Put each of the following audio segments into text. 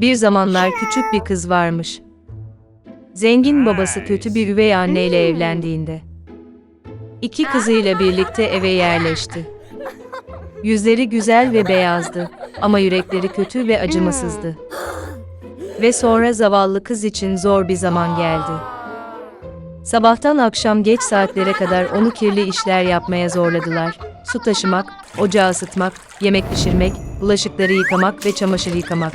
Bir zamanlar küçük bir kız varmış. Zengin babası kötü bir üvey anneyle evlendiğinde. iki kızıyla birlikte eve yerleşti. Yüzleri güzel ve beyazdı ama yürekleri kötü ve acımasızdı. Ve sonra zavallı kız için zor bir zaman geldi. Sabahtan akşam geç saatlere kadar onu kirli işler yapmaya zorladılar. Su taşımak, ocağı ısıtmak, yemek pişirmek, bulaşıkları yıkamak ve çamaşır yıkamak.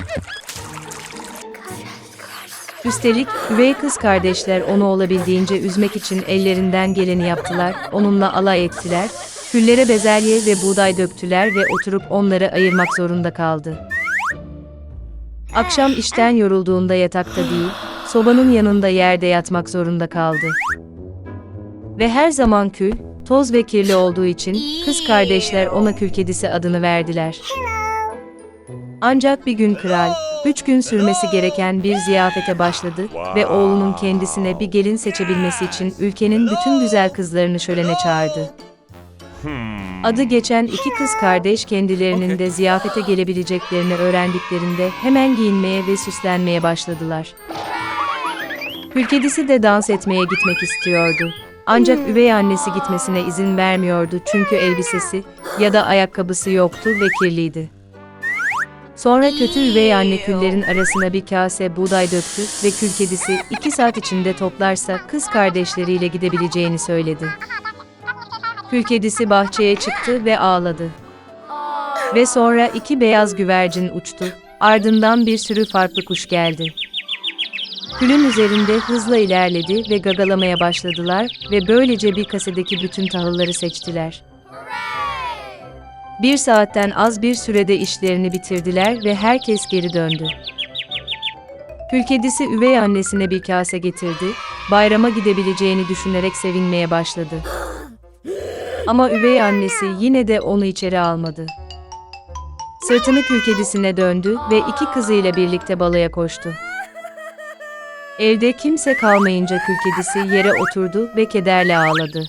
Üstelik üvey kız kardeşler onu olabildiğince üzmek için ellerinden geleni yaptılar, onunla alay ettiler, küllere bezelye ve buğday döktüler ve oturup onları ayırmak zorunda kaldı. Akşam işten yorulduğunda yatakta değil, sobanın yanında yerde yatmak zorunda kaldı. Ve her zaman kül, toz ve kirli olduğu için kız kardeşler ona kül kedisi adını verdiler. Ancak bir gün kral, üç gün sürmesi gereken bir ziyafete başladı ve oğlunun kendisine bir gelin seçebilmesi için ülkenin bütün güzel kızlarını şölene çağırdı. Adı geçen iki kız kardeş kendilerinin de ziyafete gelebileceklerini öğrendiklerinde hemen giyinmeye ve süslenmeye başladılar. Kedisi de dans etmeye gitmek istiyordu. Ancak üvey annesi gitmesine izin vermiyordu çünkü elbisesi ya da ayakkabısı yoktu ve kirliydi. Sonra kötü üvey anne küllerin arasına bir kase buğday döktü ve kül kedisi iki saat içinde toplarsa kız kardeşleriyle gidebileceğini söyledi. Kül kedisi bahçeye çıktı ve ağladı. Ve sonra iki beyaz güvercin uçtu, ardından bir sürü farklı kuş geldi. Külün üzerinde hızla ilerledi ve gagalamaya başladılar ve böylece bir kasedeki bütün tahılları seçtiler. Bir saatten az bir sürede işlerini bitirdiler ve herkes geri döndü. Kül üvey annesine bir kase getirdi, bayrama gidebileceğini düşünerek sevinmeye başladı. Ama üvey annesi yine de onu içeri almadı. Sırtını kül kedisine döndü ve iki kızıyla birlikte balaya koştu. Evde kimse kalmayınca kül yere oturdu ve kederle ağladı.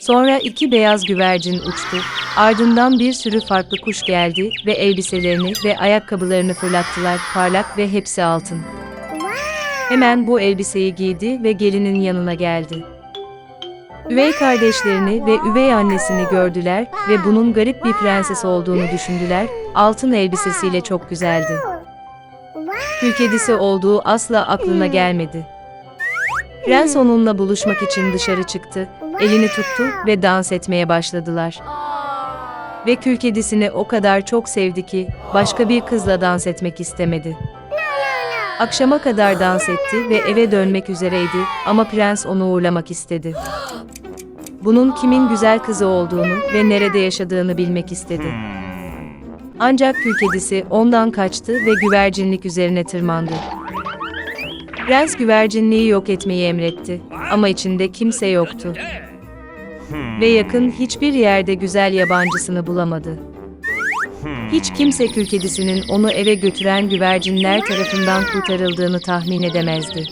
Sonra iki beyaz güvercin uçtu, ardından bir sürü farklı kuş geldi ve elbiselerini ve ayakkabılarını fırlattılar parlak ve hepsi altın. Hemen bu elbiseyi giydi ve gelinin yanına geldi. Üvey kardeşlerini ve üvey annesini gördüler ve bunun garip bir prenses olduğunu düşündüler, altın elbisesiyle çok güzeldi. Kül kedisi olduğu asla aklına gelmedi. Prens onunla buluşmak için dışarı çıktı, elini tuttu ve dans etmeye başladılar. Ve kül kedisini o kadar çok sevdi ki başka bir kızla dans etmek istemedi. Akşama kadar dans etti ve eve dönmek üzereydi ama prens onu uğurlamak istedi. Bunun kimin güzel kızı olduğunu ve nerede yaşadığını bilmek istedi. Ancak kül kedisi ondan kaçtı ve güvercinlik üzerine tırmandı. Prens güvercinliği yok etmeyi emretti ama içinde kimse yoktu. Ve yakın hiçbir yerde güzel yabancısını bulamadı. Hiç kimse kül kedisinin onu eve götüren güvercinler tarafından kurtarıldığını tahmin edemezdi.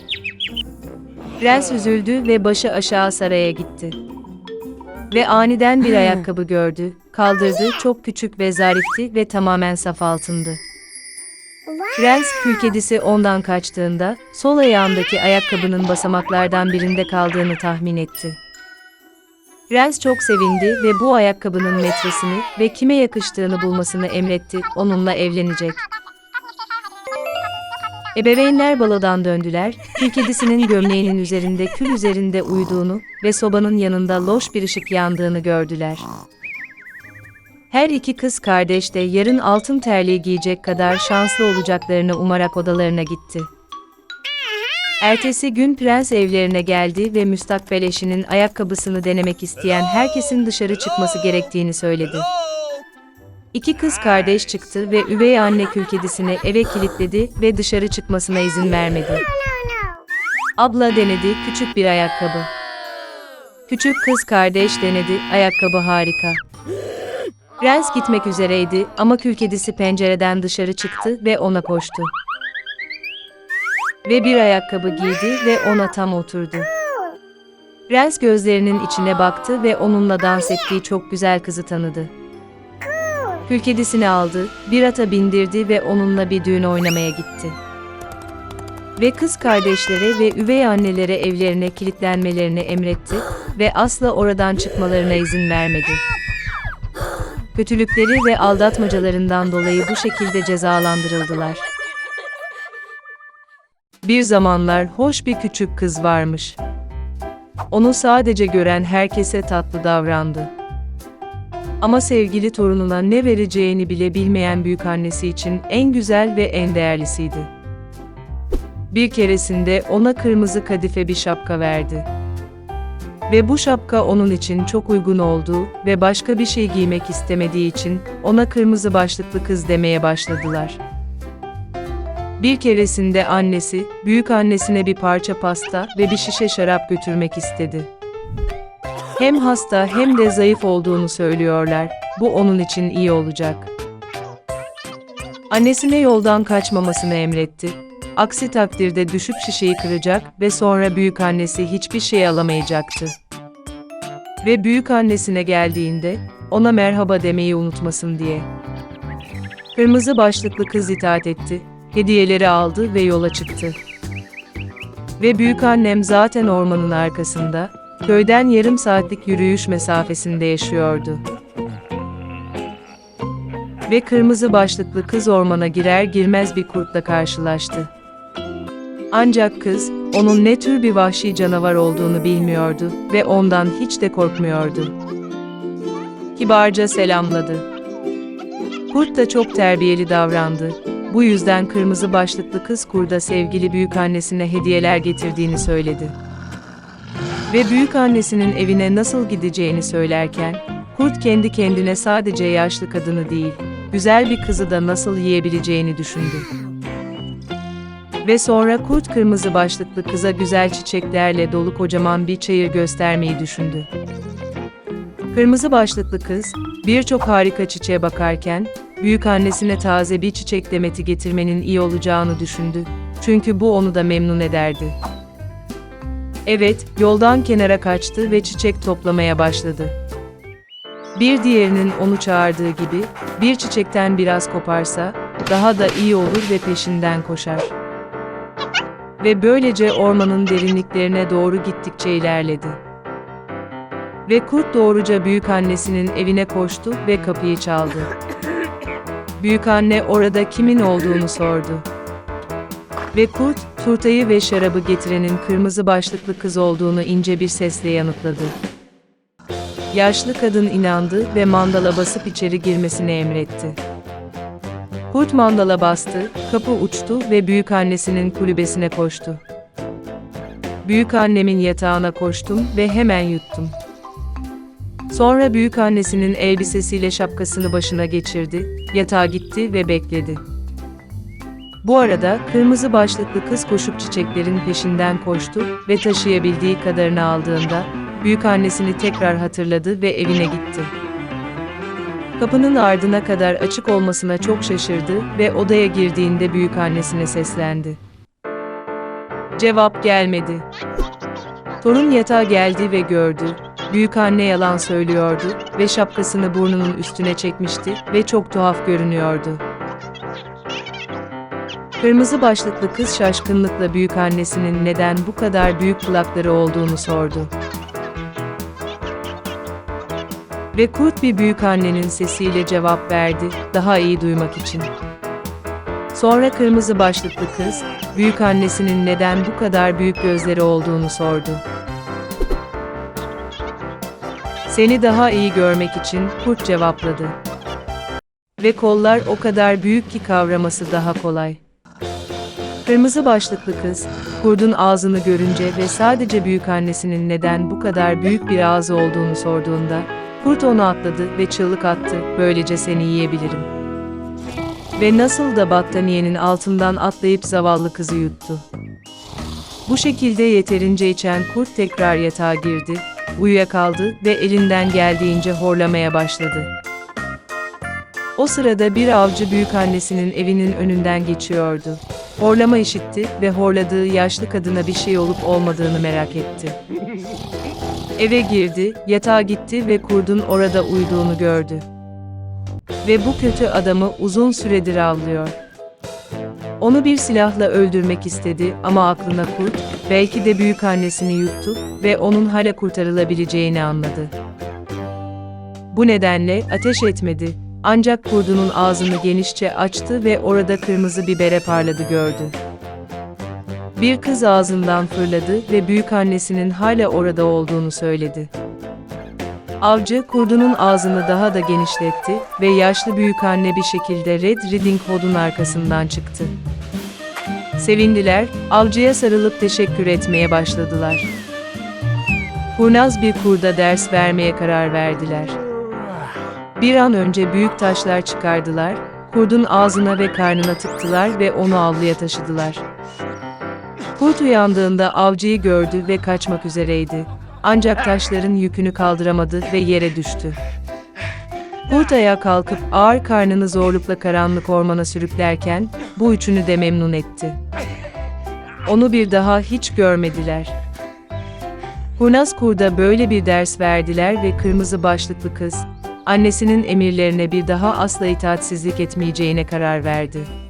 Prens üzüldü ve başı aşağı saraya gitti. Ve aniden bir ayakkabı gördü, kaldırdı, çok küçük ve zarifti ve tamamen saf altındı. Prens kül kedisi ondan kaçtığında sol ayağındaki ayakkabının basamaklardan birinde kaldığını tahmin etti. Prens çok sevindi ve bu ayakkabının metresini ve kime yakıştığını bulmasını emretti, onunla evlenecek. Ebeveynler balodan döndüler, kül kedisinin gömleğinin üzerinde kül üzerinde uyuduğunu ve sobanın yanında loş bir ışık yandığını gördüler. Her iki kız kardeş de yarın altın terliği giyecek kadar şanslı olacaklarını umarak odalarına gitti. Ertesi gün prens evlerine geldi ve müstakbel eşinin ayakkabısını denemek isteyen herkesin dışarı çıkması gerektiğini söyledi. İki kız kardeş çıktı ve üvey anne kül kedisini eve kilitledi ve dışarı çıkmasına izin vermedi. Abla denedi küçük bir ayakkabı. Küçük kız kardeş denedi ayakkabı harika. Prens gitmek üzereydi ama kül kedisi pencereden dışarı çıktı ve ona koştu. Ve bir ayakkabı giydi ve ona tam oturdu. Prens gözlerinin içine baktı ve onunla dans ettiği çok güzel kızı tanıdı. Kül kedisini aldı, bir ata bindirdi ve onunla bir düğün oynamaya gitti. Ve kız kardeşlere ve üvey annelere evlerine kilitlenmelerini emretti ve asla oradan çıkmalarına izin vermedi. Kötülükleri ve aldatmacalarından dolayı bu şekilde cezalandırıldılar. Bir zamanlar hoş bir küçük kız varmış. Onu sadece gören herkese tatlı davrandı. Ama sevgili torununa ne vereceğini bile bilmeyen büyükannesi için en güzel ve en değerlisiydi. Bir keresinde ona kırmızı kadife bir şapka verdi. Ve bu şapka onun için çok uygun olduğu ve başka bir şey giymek istemediği için ona kırmızı başlıklı kız demeye başladılar. Bir keresinde annesi, büyük annesine bir parça pasta ve bir şişe şarap götürmek istedi. Hem hasta hem de zayıf olduğunu söylüyorlar. Bu onun için iyi olacak. Annesine yoldan kaçmamasını emretti. Aksi takdirde düşüp şişeyi kıracak ve sonra büyük annesi hiçbir şey alamayacaktı. Ve büyük annesine geldiğinde ona merhaba demeyi unutmasın diye. Kırmızı başlıklı kız itaat etti, hediyeleri aldı ve yola çıktı. Ve büyük annem zaten ormanın arkasında, köyden yarım saatlik yürüyüş mesafesinde yaşıyordu. Ve kırmızı başlıklı kız ormana girer girmez bir kurtla karşılaştı. Ancak kız, onun ne tür bir vahşi canavar olduğunu bilmiyordu ve ondan hiç de korkmuyordu. Kibarca selamladı. Kurt da çok terbiyeli davrandı. Bu yüzden kırmızı başlıklı kız kurda sevgili büyük annesine hediyeler getirdiğini söyledi. Ve büyük annesinin evine nasıl gideceğini söylerken, kurt kendi kendine sadece yaşlı kadını değil, güzel bir kızı da nasıl yiyebileceğini düşündü. Ve sonra kurt kırmızı başlıklı kıza güzel çiçeklerle dolu kocaman bir çayır göstermeyi düşündü. Kırmızı başlıklı kız, birçok harika çiçeğe bakarken, büyük annesine taze bir çiçek demeti getirmenin iyi olacağını düşündü. Çünkü bu onu da memnun ederdi. Evet, yoldan kenara kaçtı ve çiçek toplamaya başladı. Bir diğerinin onu çağırdığı gibi, bir çiçekten biraz koparsa, daha da iyi olur ve peşinden koşar. Ve böylece ormanın derinliklerine doğru gittikçe ilerledi. Ve kurt doğruca büyük annesinin evine koştu ve kapıyı çaldı. Büyük anne orada kimin olduğunu sordu. Ve kurt, turtayı ve şarabı getirenin kırmızı başlıklı kız olduğunu ince bir sesle yanıtladı. Yaşlı kadın inandı ve mandala basıp içeri girmesini emretti. Kurt mandala bastı, kapı uçtu ve büyük annesinin kulübesine koştu. Büyük annemin yatağına koştum ve hemen yuttum. Sonra büyük annesinin elbisesiyle şapkasını başına geçirdi, yatağa gitti ve bekledi. Bu arada kırmızı başlıklı kız koşup çiçeklerin peşinden koştu ve taşıyabildiği kadarını aldığında büyük annesini tekrar hatırladı ve evine gitti. Kapının ardına kadar açık olmasına çok şaşırdı ve odaya girdiğinde büyük annesine seslendi. Cevap gelmedi. Torun yatağa geldi ve gördü. Büyük anne yalan söylüyordu ve şapkasını burnunun üstüne çekmişti ve çok tuhaf görünüyordu. Kırmızı başlıklı kız şaşkınlıkla büyük annesinin neden bu kadar büyük kulakları olduğunu sordu. Ve kurt bir büyük annenin sesiyle cevap verdi, daha iyi duymak için. Sonra kırmızı başlıklı kız, büyük annesinin neden bu kadar büyük gözleri olduğunu sordu. Seni daha iyi görmek için kurt cevapladı. Ve kollar o kadar büyük ki kavraması daha kolay. Kırmızı başlıklı kız, kurdun ağzını görünce ve sadece büyük annesinin neden bu kadar büyük bir ağzı olduğunu sorduğunda, kurt onu atladı ve çığlık attı, böylece seni yiyebilirim. Ve nasıl da battaniyenin altından atlayıp zavallı kızı yuttu. Bu şekilde yeterince içen kurt tekrar yatağa girdi, uyuyakaldı ve elinden geldiğince horlamaya başladı. O sırada bir avcı büyük annesinin evinin önünden geçiyordu. Horlama işitti ve horladığı yaşlı kadına bir şey olup olmadığını merak etti. Eve girdi, yatağa gitti ve kurdun orada uyuduğunu gördü. ve bu kötü adamı uzun süredir avlıyor. Onu bir silahla öldürmek istedi ama aklına kurt, belki de büyük annesini yuttu ve onun hala kurtarılabileceğini anladı. Bu nedenle ateş etmedi. Ancak kurdunun ağzını genişçe açtı ve orada kırmızı bibere parladı gördü. Bir kız ağzından fırladı ve büyük annesinin hala orada olduğunu söyledi. Avcı kurdunun ağzını daha da genişletti ve yaşlı büyük anne bir şekilde Red Riding Hood'un arkasından çıktı. Sevindiler, avcıya sarılıp teşekkür etmeye başladılar. Kurnaz bir kurda ders vermeye karar verdiler. Bir an önce büyük taşlar çıkardılar, kurdun ağzına ve karnına tıktılar ve onu avluya taşıdılar. Kurt uyandığında avcıyı gördü ve kaçmak üzereydi. Ancak taşların yükünü kaldıramadı ve yere düştü. Kurt ayağa kalkıp ağır karnını zorlukla karanlık ormana sürüklerken bu üçünü de memnun etti. Onu bir daha hiç görmediler. Kurnaz kurda böyle bir ders verdiler ve kırmızı başlıklı kız, annesinin emirlerine bir daha asla itaatsizlik etmeyeceğine karar verdi.